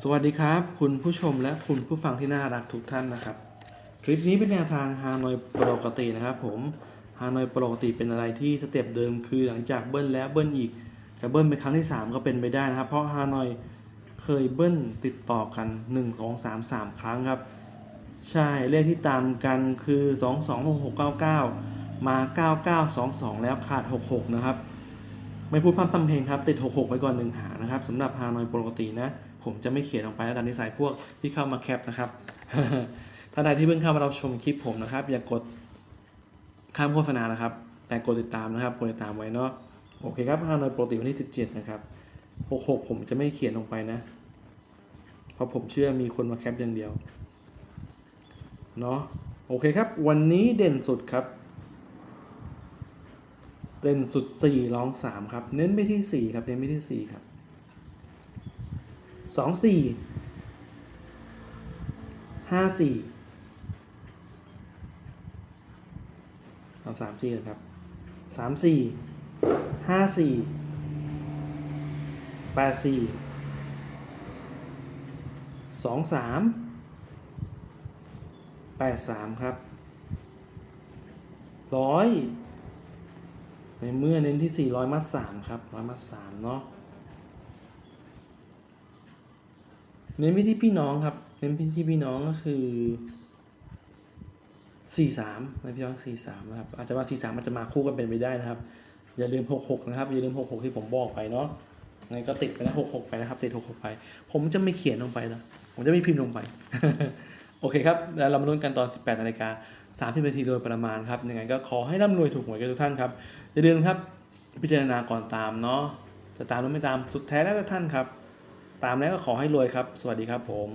สวัสดีครับ คุณผู้ชมและคุณผู้ฟังที่น่ารักทุกท่านนะครับ คลิปนี้เป็นแนวทางฮานอยปกตินะครับผมฮานอยปกติเป็นอะไรที่สเต็ปเดิมคือหลังจากเบิ้ลแล้วเบิ้ลอีกจะเบิ้ลเป็นครั้งที่ 3 ก็เป็นไปได้นะครับ เพราะฮานอยเคยเบิ้ลติดต่อกัน 1 2 3 3 ครั้งครับ ใช่เลขที่ตามกันคือ 2 2 6 6 9 9 มา 99 2 2 แล้วขาด 66 นะครับ ไม่พูดพร่ำทำเพลงครับ ติด 66ไว้ก่อนหนึ่งหานะครับสำหรับฮานอยปกตินะ ผมจะไม่เขียนออกไปแล้วตามนิสัยพวกที่เข้ามาแคปนะครับท่านใดที่เพิ่งเข้ามารับชมคลิปผมนะครับ อย่ากดข้ามโฆษณานะครับ แต่กดติดตามนะครับกดติดตามไว้เนาะโอเคครับฮานอยปกติวันที่ 17 นะครับ 66 ผมจะไม่เขียนลงไปนะ เพราะผมเชื่อมีคนมาแคปอย่างเดียว เนาะโอเคครับ วันนี้เด่นสุดครับ เด่นสุด 4 ร้อง 3 ครับ เน้นไปที่ 4 ครับ เน้นไปที่ 4 ครับ สองสี่ห้าสี่เอาสามสี่ครับสามสี่ห้าสี่แปดสี่สองสามแปดสามครับร้อยในเมื่อเน้นที่สี่ร้อยมัดมครับร้อยมัดมเนาะ เน้นไปที่พี่น้องครับ เน้นไปที่พี่น้องก็คือ43นะพี่น้อง43นะครับ อาจจะว่สามันจะมาคู่กันเป็นไปได้นะครับ อย่าลืม66นะครับ อย่าลืม66ที่ผมบอกไปเนาะงั้นก็ติดไปนะ66ไปนะครับ ติด66ไป ผมจะไม่เขียนลงไปนะ ผมจะไม่พิมพ์ลงไป โอเคครับ แล้วเรามาลุ้นกันตอน 18นาฬิกา30นาทีโดยประมาณครับ ยังไงก็ขอให้ร่ำรวยถูกหวยกันทุกท่านครับ อย่าลืมครับ พิจารณาก่อนตามเนาะ จะตามหรือไม่ตาม สุดแท้แล้วแต่ท่านครับ ตามแล้วก็ขอให้รวยครับ สวัสดีครับผม